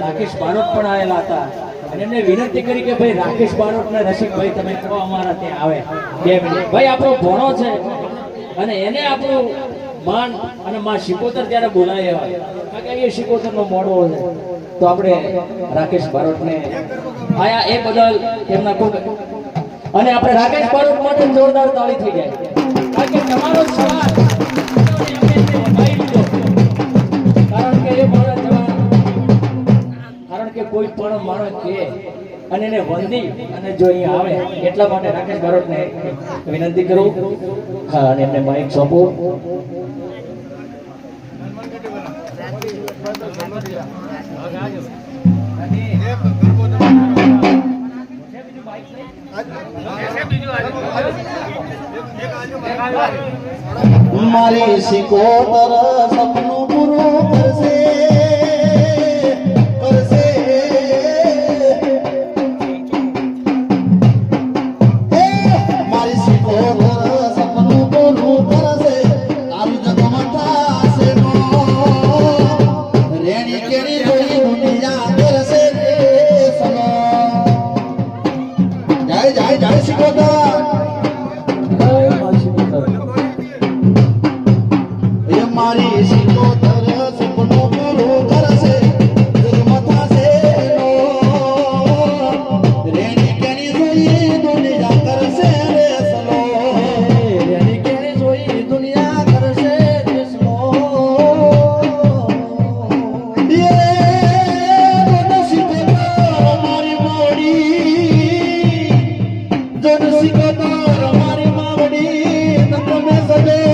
રાકેશ બારોટ પણ આવેલા હતા અને એમને વિનંતી કરી કે ભાઈ રાકેશ બારોટ ને રસિકભાઈ તમે કહો અમારા ત્યાં આવે. ભાઈ, આપણો ભણો છે અને એને આપણું માન અને માં શિકોતર ત્યારે બોલાય એવા. કારણ કે એ શિકોતર નો મોડો છે તો આપણે રાકેશ બારોટને આયા એ બદલ એમના ખૂબ અને આપણે રાકેશ બારોટ માટે જોરદાર તાળી થઈ જાય. કારણ કે તમારો લીધો. કારણ કે એ મારા કારણ કે કોઈ પણ માણસ કે અને એને વંદી અને જો અહીંયા આવે, એટલા માટે રાકેશ બારોટને વિનંતી કરું. હા, અને એમને માઇક સોંપો. મારી સિકોતર સપનું પૂરું જાય જાય જાય શીખવતા એ મારી શીખવતા Amen.